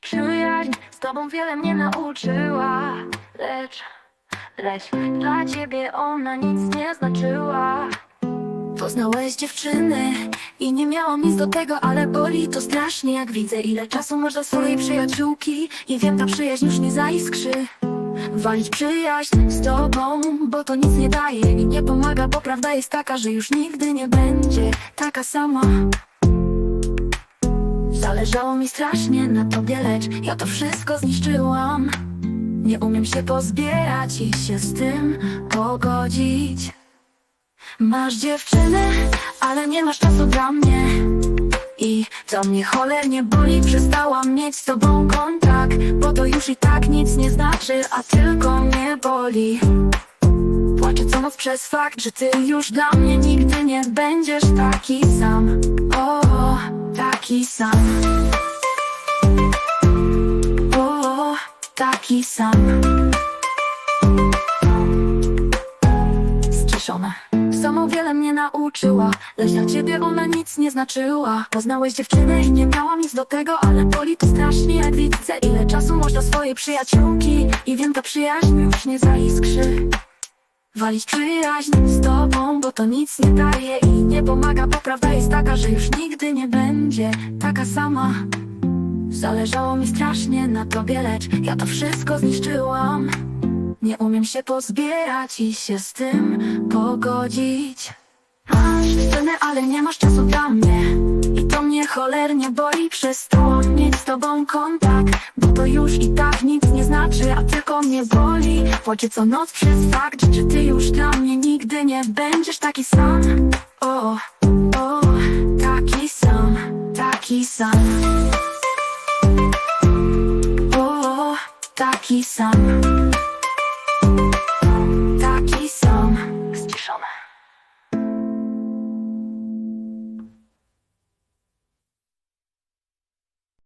Przyjaźń z tobą wiele mnie nauczyła Lecz, lecz dla ciebie ona nic nie znaczyła. Poznałeś dziewczyny i nie miałam nic do tego, ale boli to strasznie. Jak widzę ile czasu masz dla swojej przyjaciółki i wiem ta przyjaźń już nie zaiskrzy. Walić przyjaźń z tobą, bo to nic nie daje i nie pomaga, bo prawda jest taka, że już nigdy nie będzie taka sama Zależało mi strasznie na tobie, lecz ja to wszystko zniszczyłam. Nie umiem się pozbierać i się z tym pogodzić. Masz dziewczynę, ale nie masz czasu dla mnie. I to mnie cholernie boli, przestałam mieć z tobą kontakt Bo to już i tak nic nie znaczy, a tylko mnie boli. Płaczę co noc przez fakt, że ty już dla mnie nigdy nie będziesz taki sam taki sam. O, taki sam. Zciszona Sama wiele mnie nauczyła Lecz dla ciebie ona nic nie znaczyła. Poznałeś dziewczynę i nie miałam nic do tego Ale boli to strasznie jak widzę Ile czasu masz dla swojej przyjaciółki. I wiem ta przyjaźń już nie zaiskrzy Walić przyjaźń z tobą, bo to nic nie daje i nie pomaga, bo prawda jest taka, że już nigdy nie będzie taka sama. Zależało mi strasznie na tobie, lecz ja to wszystko zniszczyłam. Nie umiem się pozbierać i się z tym pogodzić. Masz scenę, ale nie masz czasu dla mnie cholernie boli Przestałam mieć z tobą kontakt Bo to już i tak nic nie znaczy A tylko mnie boli. Płaczę co noc przez fakt Że ty już dla mnie nigdy nie będziesz taki sam. O, o, taki sam Taki sam. O, taki sam